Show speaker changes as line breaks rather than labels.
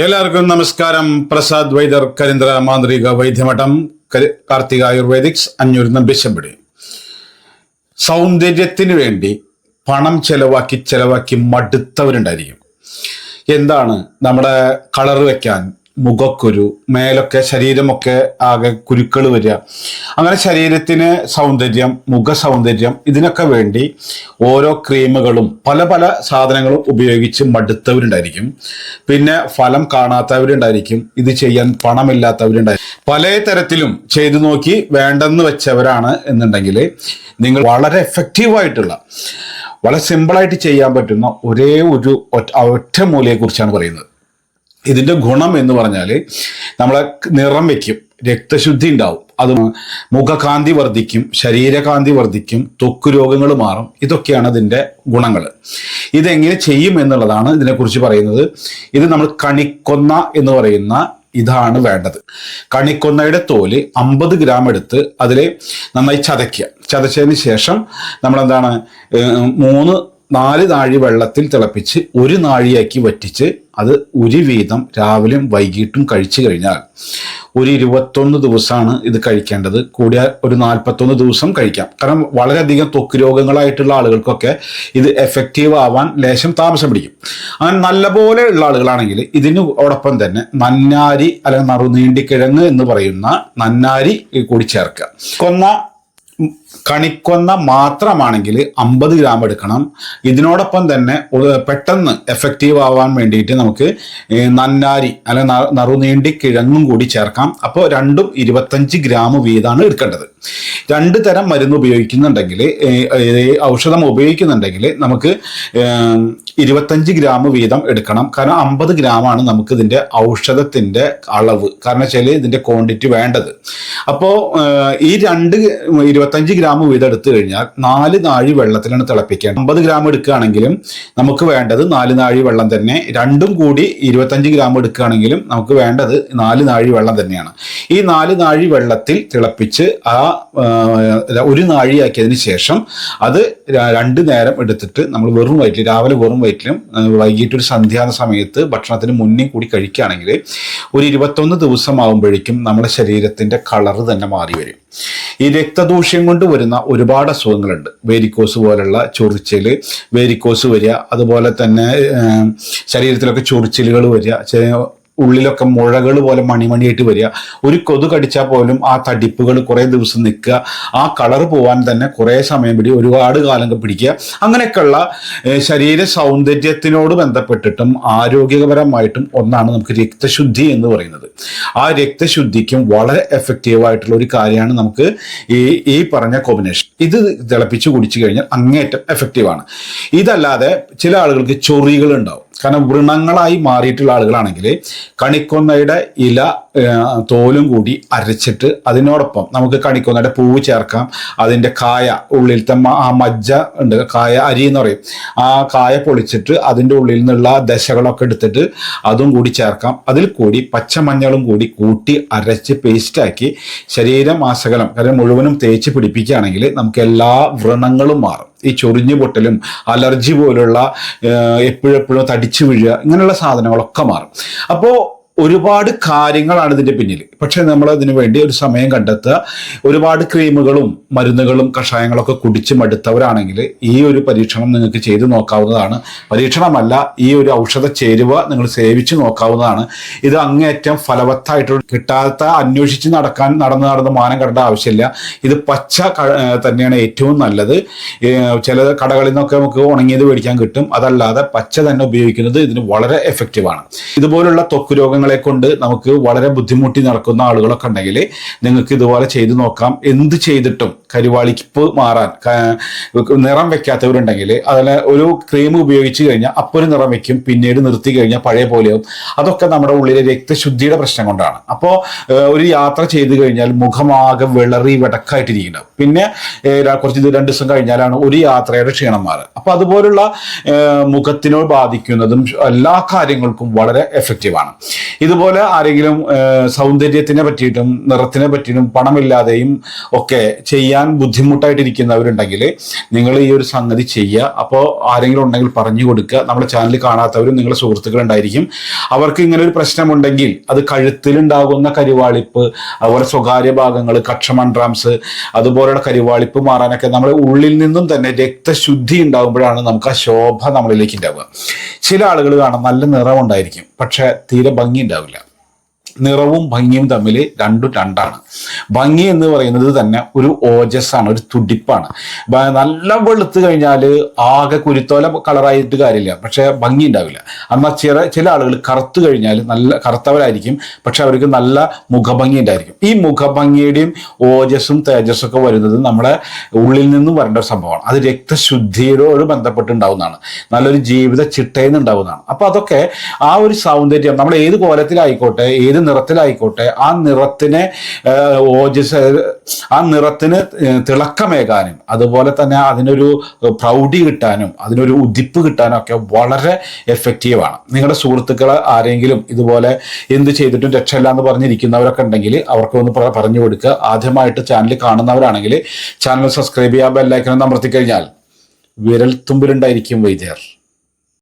എല്ലാവർക്കും നമസ്കാരം. പ്രസാദ് വൈദർ കരിന്ദ്ര മാന്ത്രിക വൈദ്യമഠം കാർത്തിക ആയുർവേദിക്സ് അഞ്ഞൂർ നമ്പിശമ്പടി സൗന്ദര്യത്തിന് വേണ്ടി പണം ചെലവാക്കി ചെലവാക്കി മടുത്തവരുണ്ടായിരിക്കും. എന്താണ് നമ്മുടെ കളർ വെക്കാൻ മുഖക്കുരു മേലൊക്കെ ശരീരമൊക്കെ ആകെ കുരുക്കൾ വരിക. അങ്ങനെ ശരീരത്തിന് സൗന്ദര്യം മുഖ സൗന്ദര്യം ഇതിനൊക്കെ വേണ്ടി ഓരോ ക്രീമുകളും പല പല സാധനങ്ങളും ഉപയോഗിച്ച് മടുത്തവരുണ്ടായിരിക്കും. പിന്നെ ഫലം കാണാത്തവരുണ്ടായിരിക്കും ഇത് ചെയ്യാൻ പണമില്ലാത്തവരുണ്ടായിരിക്കും. പല തരത്തിലും ചെയ്തു നോക്കി വേണ്ടെന്ന് വെച്ചവരാണ് എന്നുണ്ടെങ്കിൽ നിങ്ങൾ വളരെ എഫക്റ്റീവായിട്ടുള്ള വളരെ സിമ്പിളായിട്ട് ചെയ്യാൻ പറ്റുന്ന ഒരേ ഒരു ഒറ്റ മൂലയെ മൂലയെക്കുറിച്ചാണ് പറയുന്നത്. ഇതിന്റെ ഗുണം എന്ന് പറഞ്ഞാൽ നമ്മളെ നിറം വെക്കും രക്തശുദ്ധി ഉണ്ടാവും. അത് മുഖകാന്തി വർദ്ധിക്കും ശരീരകാന്തി വർദ്ധിക്കും ത്വക്ക് രോഗങ്ങൾ മാറും. ഇതൊക്കെയാണ് അതിന്റെ ഗുണങ്ങൾ ഇതെങ്ങനെ ചെയ്യും എന്നുള്ളതാണ് ഇതിനെക്കുറിച്ച് പറയുന്നത്. ഇത് നമ്മൾ കണിക്കൊന്ന എന്ന് പറയുന്ന ഇതാണ് വേണ്ടത്. കണിക്കൊന്നയുടെ തോൽ അമ്പത് ഗ്രാം എടുത്ത് അതിൽ നന്നായി ചതയ്ക്കുക. ചതച്ചതിന് ശേഷം നമ്മളെന്താണ് മൂന്ന് നാല് നാഴി വെള്ളത്തിൽ തിളപ്പിച്ച് ഒരു നാഴിയാക്കി വറ്റിച്ച് അത് ഒരു വീതം രാവിലെയും വൈകിട്ടും കഴിച്ചു കഴിഞ്ഞാൽ ഒരു ഇരുപത്തൊന്ന് ദിവസമാണ് ഇത് കഴിക്കേണ്ടത്. കൂടിയ ഒരു നാൽപ്പത്തൊന്ന് ദിവസം കഴിക്കാം. കാരണം വളരെയധികം ത്വക്ക് രോഗങ്ങളായിട്ടുള്ള ആളുകൾക്കൊക്കെ ഇത് എഫക്റ്റീവ് ആവാൻ ലേശം താമസം പിടിക്കും. അങ്ങനെ നല്ലപോലെ ഉള്ള ആളുകളാണെങ്കിൽ ഇതിനോടൊപ്പം തന്നെ നന്നാരി അല്ലെങ്കിൽ നറുനീണ്ടിക്കിഴങ്ങ് എന്ന് പറയുന്ന നന്നാരി കൂടി ചേർക്കുക. കൊന്ന കണിക്കൊന്ന മാത്രമാണെങ്കിൽ അമ്പത് ഗ്രാം എടുക്കണം. ഇതിനോടൊപ്പം തന്നെ പെട്ടെന്ന് എഫക്റ്റീവ് ആവാൻ വേണ്ടിയിട്ട് നമുക്ക് നന്നാരി നന്നാരി അല്ലെ നറുനീണ്ടി കിഴങ്ങും കൂടി ചേർക്കാം. അപ്പോൾ രണ്ടും ഇരുപത്തഞ്ച് ഗ്രാം വീതമാണ് എടുക്കേണ്ടത്. രണ്ട് തരം മരുന്ന് ഉപയോഗിക്കുന്നുണ്ടെങ്കിൽ ഔഷധം ഉപയോഗിക്കുന്നുണ്ടെങ്കിൽ നമുക്ക് ഇരുപത്തഞ്ച് ഗ്രാം വീതം എടുക്കണം. കാരണം അമ്പത് ഗ്രാമാണ് നമുക്ക് ഇതിന്റെ ഔഷധത്തിന്റെ അളവ്. കാരണം വെച്ചാൽ ഇതിന്റെ ക്വാണ്ടിറ്റി വേണ്ടത്. അപ്പോൾ ഈ രണ്ട് ഇരുപത്തഞ്ച് ഗ്രാം വീതം എടുത്തു കഴിഞ്ഞാൽ നാല് നാഴി വെള്ളത്തിലാണ് തിളപ്പിക്കേണ്ടത്. അമ്പത് ഗ്രാം എടുക്കുകയാണെങ്കിലും നമുക്ക് വേണ്ടത് നാല് നാഴി വെള്ളം തന്നെ. രണ്ടും കൂടി ഇരുപത്തഞ്ച് ഗ്രാം എടുക്കുകയാണെങ്കിലും നമുക്ക് വേണ്ടത് നാല് നാഴി വെള്ളം തന്നെയാണ്. ഈ നാല് നാഴി വെള്ളത്തിൽ തിളപ്പിച്ച് ആ ഒരു നാഴിയാക്കിയതിന് ശേഷം അത് രണ്ട് നേരം എടുത്തിട്ട് നമ്മൾ വെറും വയറ്റിൽ രാവിലെ വെറും വയറ്റിലും വൈകിട്ടൊരു സന്ധ്യാന സമയത്ത് ഭക്ഷണത്തിന് മുന്നേ കൂടി കഴിക്കുകയാണെങ്കിൽ ഒരു ഇരുപത്തൊന്ന് ദിവസമാകുമ്പോഴേക്കും നമ്മുടെ ശരീരത്തിന്റെ കളറ് തന്നെ മാറി വരും. ഈ രക്തദൂഷ്യം കൊണ്ട് വരുന്ന ഒരുപാട് അസുഖങ്ങളുണ്ട്. വേരിക്കോസ് പോലുള്ള ചൊറിച്ചിൽ വേരിക്കോസ് വരിക അതുപോലെ തന്നെ ശരീരത്തിലൊക്കെ ചൊറിച്ചിലുകൾ വരിക ഉള്ളിലൊക്കെ മുഴകൾ പോലെ മണിമണിയായിട്ട് വരിക. ഒരു കൊതു കടിച്ചാൽ പോലും ആ തടിപ്പുകൾ കുറേ ദിവസം നിൽക്കുക. ആ കളർ പോവാൻ തന്നെ കുറേ സമയം പിടി ഒരുപാട് കാലം പിടിക്കുക. അങ്ങനെയൊക്കെയുള്ള ശരീര സൗന്ദര്യത്തിനോട് ബന്ധപ്പെട്ടിട്ടും ആരോഗ്യപരമായിട്ടും ഒന്നാണ് നമുക്ക് രക്തശുദ്ധി എന്ന് പറയുന്നത്. ആ രക്തശുദ്ധിക്കും വളരെ എഫക്റ്റീവ് ആയിട്ടുള്ള ഒരു കാര്യമാണ് നമുക്ക് ഈ ഈ പറഞ്ഞ കോമ്പിനേഷൻ ഇത് തിളപ്പിച്ച് കുടിച്ചു കഴിഞ്ഞാൽ അങ്ങേറ്റം എഫക്റ്റീവാണ് ഇതല്ലാതെ ചില ആളുകൾക്ക് ചൊറികൾ ഉണ്ടാവും. കാരണം വ്രണങ്ങളായി മാറിയിട്ടുള്ള ആളുകളാണെങ്കിൽ കണിക്കൊന്നയുടെ ഇല തോലും കൂടി അരച്ചിട്ട് അതിനോടൊപ്പം നമുക്ക് കണിക്കൊന്നയുടെ പൂവ് ചേർക്കാം. അതിന്റെ കായ ഉള്ളിലത്തെ ആ മജ്ജ ഉണ്ട് കായ അരി എന്ന് പറയും. ആ കായ പൊളിച്ചിട്ട് അതിന്റെ ഉള്ളിൽ നിന്നുള്ള ദശകളൊക്കെ എടുത്തിട്ട് അതും കൂടി ചേർക്കാം. അതിൽ കൂടി പച്ചമഞ്ഞളും കൂടി കൂട്ടി അരച്ച് പേസ്റ്റാക്കി ശരീരമാസകലം കാരണം മുഴുവനും തേച്ച് പിടിപ്പിക്കുകയാണെങ്കിൽ നമുക്ക് എല്ലാ വ്രണങ്ങളും മാറും. ഈ ചൊറിഞ്ഞു പൊട്ടലും അലർജി പോലുള്ള എപ്പോഴെപ്പോഴും തടിച്ചു വീഴുക ഇങ്ങനെയുള്ള സാധനങ്ങളൊക്കെ മാറും. അപ്പോൾ ഒരുപാട് കാര്യങ്ങളാണ് ഇതിന്റെ പിന്നിൽ. പക്ഷേ നമ്മൾ അതിനു വേണ്ടി ഒരു സമയം കണ്ടെത്തുക. ഒരുപാട് ക്രീമുകളും മരുന്നുകളും കഷായങ്ങളൊക്കെ കുടിച്ച് മടുത്തവരാണെങ്കിൽ ഈ ഒരു പരീക്ഷണം നിങ്ങൾക്ക് ചെയ്തു നോക്കാവുന്നതാണ്. പരീക്ഷണമല്ല ഈ ഒരു ഔഷധ ചേരുവ നിങ്ങൾ സേവിച്ച് നോക്കാവുന്നതാണ്. ഇത് അങ്ങേയറ്റം ഫലവത്തായിട്ട് കിട്ടാത്ത അന്വേഷിച്ച് നടക്കാൻ നടന്ന് നടന്ന് മാനം കടേണ്ട ആവശ്യമില്ല. ഇത് പച്ച തന്നെയാണ് ഏറ്റവും നല്ലത്. ചില കടകളിൽ നിന്നൊക്കെ നമുക്ക് ഉണങ്ങിയത് മേടിക്കാൻ കിട്ടും. അതല്ലാതെ പച്ച തന്നെ ഉപയോഗിക്കുന്നത് ഇതിന് വളരെ എഫക്റ്റീവാണ് ഇതുപോലുള്ള ത്വക്ക് രോഗങ്ങളെ കൊണ്ട് നമുക്ക് വളരെ ബുദ്ധിമുട്ടി നടക്കുന്ന ആളുകളൊക്കെ ഉണ്ടെങ്കിൽ നിങ്ങൾക്ക് ഇതുപോലെ ചെയ്തു നോക്കാം. എന്ത് ചെയ്തിട്ടും കരിവാളിപ്പ് മാറാൻ നിറം വെക്കാത്തവരുണ്ടെങ്കിൽ അതിന് ഒരു ക്രീം ഉപയോഗിച്ച് കഴിഞ്ഞാൽ അപ്പോൾ ഒരു നിറം വെക്കും പിന്നീട് നിർത്തി കഴിഞ്ഞാൽ പഴയ പോലെയാവും. അതൊക്കെ നമ്മുടെ ഉള്ളിലെ രക്തശുദ്ധിയുടെ പ്രശ്നം കൊണ്ടാണ്. അപ്പോൾ ഒരു യാത്ര ചെയ്തു കഴിഞ്ഞാൽ മുഖമാകെ വിളറി വെടക്കായിട്ടിരിക്കണം പിന്നെ കുറച്ച് രണ്ട് ദിവസം കഴിഞ്ഞാലാണ് ഒരു യാത്രയുടെ ക്ഷീണം മാറുക. അപ്പോൾ അതുപോലുള്ള മുഖത്തിനോട് ബാധിക്കുന്നതും എല്ലാ കാര്യങ്ങൾക്കും വളരെ എഫക്റ്റീവാണ് ഇതുപോലെ ആരെങ്കിലും സൗന്ദര്യത്തിനെ പറ്റിയിട്ടും നിറത്തിനെ പറ്റിയിട്ടും പണമില്ലാതെയും ഒക്കെ ചെയ്യാൻ ബുദ്ധിമുട്ടായിട്ടിരിക്കുന്നവരുണ്ടെങ്കിൽ നിങ്ങൾ ഈ ഒരു സംഗതി ചെയ്യുക. അപ്പോൾ ആരെങ്കിലും ഉണ്ടെങ്കിൽ പറഞ്ഞു കൊടുക്കുക. നമ്മുടെ ചാനൽ കാണാത്തവരും നിങ്ങളുടെ സുഹൃത്തുക്കളുണ്ടായിരിക്കും. അവർക്ക് ഇങ്ങനെ ഒരു പ്രശ്നമുണ്ടെങ്കിൽ അത് കഴുത്തിലുണ്ടാകുന്ന കരിവാളിപ്പ് അതുപോലെ സ്വകാര്യ ഭാഗങ്ങൾ കക്ഷമൺട്രാംസ് അതുപോലെയുള്ള കരിവാളിപ്പ് മാറാനൊക്കെ നമ്മുടെ ഉള്ളിൽ നിന്നും തന്നെ രക്തശുദ്ധി ഉണ്ടാകുമ്പോഴാണ് നമുക്ക് ആ ശോഭ നമ്മളിലേക്ക് ഉണ്ടാവുക. ചില ആളുകൾ കാണാം നല്ല നിറമുണ്ടായിരിക്കും പക്ഷേ തീരെ ഭംഗി ഉണ്ടാവില്ല. നിറവും ഭംഗിയും തമ്മിൽ രണ്ടും രണ്ടാണ്. ഭംഗി എന്ന് പറയുന്നത് തന്നെ ഒരു ഓജസ്സാണ് ഒരു തുടിപ്പാണ്. നല്ല വെളുത്ത് കഴിഞ്ഞാൽ ആകെ കുരുത്തോല കളറായിട്ട് കാര്യമില്ല. പക്ഷേ ഭംഗി ഉണ്ടാവില്ല. എന്നാൽ ചില ചില ആളുകൾ കറുത്ത് കഴിഞ്ഞാൽ നല്ല കറുത്തവരായിരിക്കും. പക്ഷെ അവർക്ക് നല്ല മുഖഭംഗി ഉണ്ടായിരിക്കും. ഈ മുഖഭംഗിയുടെയും ഓജസ്സും തേജസ്സും ഒക്കെ വരുന്നത് നമ്മുടെ ഉള്ളിൽ നിന്നും വരേണ്ട ഒരു സംഭവമാണ്. അത് രക്തശുദ്ധിയോട് ബന്ധപ്പെട്ടുണ്ടാവുന്നതാണ്. നല്ലൊരു ജീവിത ചിട്ടയിൽ നിന്ന് അപ്പോൾ അപ്പൊ അതൊക്കെ ആ ഒരു സൗന്ദര്യം നമ്മൾ ഏത് കോലത്തിലായിക്കോട്ടെ ഏത് നിറത്തിലായിക്കോട്ടെ ആ നിറത്തിനെ ഓജസ് ആ നിറത്തിന് തിളക്കമേകാനും അതുപോലെ തന്നെ അതിനൊരു പ്രൗഢി കിട്ടാനും അതിനൊരു ഉദിപ്പ് കിട്ടാനും ഒക്കെ വളരെ എഫക്റ്റീവാണ് നിങ്ങളുടെ സുഹൃത്തുക്കൾ ആരെങ്കിലും ഇതുപോലെ എന്ത് ചെയ്തിട്ടും രക്ഷയില്ല എന്ന് പറഞ്ഞിരിക്കുന്നവരൊക്കെ ഉണ്ടെങ്കിൽ അവർക്ക് ഒന്ന് പറഞ്ഞു കൊടുക്കുക ആദ്യമായിട്ട് ചാനൽ കാണുന്നവരാണെങ്കിൽ ചാനൽ സബ്സ്ക്രൈബ് ചെയ്യാൻ ബെല്ലൈക്കൻ അമർത്തി കഴിഞ്ഞാൽ വിരൽ തുമ്പിലുണ്ടായിരിക്കും വൈദ്യർ.